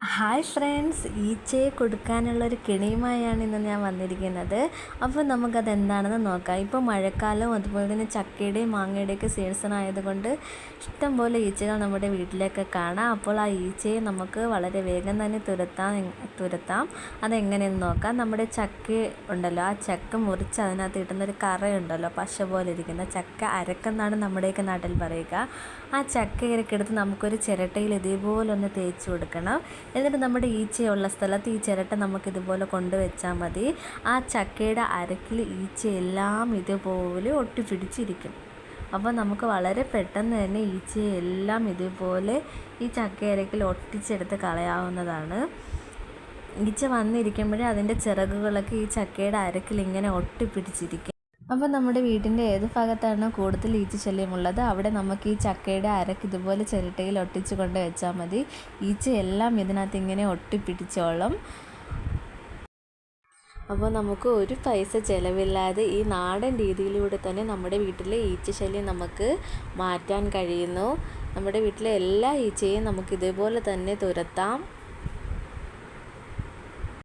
Hi friends ഈച്ചയെ കൊടുക്കാനുള്ളൊരു കിണിയുമായാണ് ഇന്ന് ഞാൻ വന്നിരിക്കുന്നത്. അപ്പോൾ നമുക്കത് എന്താണെന്ന് നോക്കാം. ഇപ്പോൾ മഴക്കാലവും അതുപോലെ തന്നെ ചക്കയുടെയും മാങ്ങയുടെയൊക്കെ സീസൺ ആയതുകൊണ്ട് ഇഷ്ടംപോലെ ഈച്ചകൾ നമ്മുടെ വീട്ടിലൊക്കെ കാണാം. അപ്പോൾ ആ ഈച്ചയെ നമുക്ക് വളരെ വേഗം തന്നെ തുരത്താം തുരത്താം. അതെങ്ങനെയെന്ന് നോക്കാം. നമ്മുടെ ചക്ക ഉണ്ടല്ലോ ആ ചക്ക മുറിച്ച് അതിനകത്ത് കിട്ടുന്നൊരു കറയുണ്ടല്ലോ പശ പോലെ ഇരിക്കുന്ന ചക്ക അരക്കെന്നാണ് നമ്മുടെയൊക്കെ നാട്ടിൽ പറയുക. ആ ചക്ക ഇരക്കെടുത്ത് നമുക്കൊരു ചിരട്ടയിൽ ഇതേപോലെ ഒന്ന് തേച്ച് കൊടുക്കണം. എന്നിട്ട് നമ്മുടെ ഈച്ചയുള്ള സ്ഥലത്ത് ഈ ചിരട്ട നമുക്കിതുപോലെ കൊണ്ടുവച്ചാൽ മതി. ആ ചക്കയുടെ അരക്കിൽ ഈച്ചയെല്ലാം ഇതുപോലെ ഒട്ടിപ്പിടിച്ചിരിക്കും. അപ്പോൾ നമുക്ക് വളരെ പെട്ടെന്ന് തന്നെ ഈച്ചയെല്ലാം ഇതുപോലെ ഈ ചക്കയരക്കിൽ ഒട്ടിച്ചെടുത്ത് കളയാവുന്നതാണ്. ഈച്ച വന്നിരിക്കുമ്പോഴേ അതിന്റെ ചിറകുകളൊക്കെ ഈ ചക്കയുടെ അരക്കിൽ ഇങ്ങനെ ഒട്ടിപ്പിടിച്ചിരിക്കും. അപ്പോൾ നമ്മുടെ വീടിന്റെ ഏത് ഭാഗത്താണ് കൂടുതൽ ഈച്ചി ശല്യം ഉള്ളത് അവിടെ നമുക്ക് ഈ ചക്കയുടെ അരക്ക് ഇതുപോലെ ചിരട്ടയിൽ ഒട്ടിച്ച് കൊണ്ട് വെച്ചാൽ മതി. ഈച്ച എല്ലാം ഇതിനകത്ത് ഇങ്ങനെ ഒട്ടിപ്പിടിച്ചോളും. അപ്പോൾ നമുക്ക് ഒരു പൈസ ചിലവില്ലാതെ ഈ നാടൻ രീതിയിലൂടെ തന്നെ നമ്മുടെ വീട്ടിലെ ഈച്ചശല്യം നമുക്ക് മാറ്റാൻ കഴിയുന്നു. നമ്മുടെ വീട്ടിലെ എല്ലാ ഈച്ചയും നമുക്ക് ഇതേപോലെ തന്നെ തുരത്താം.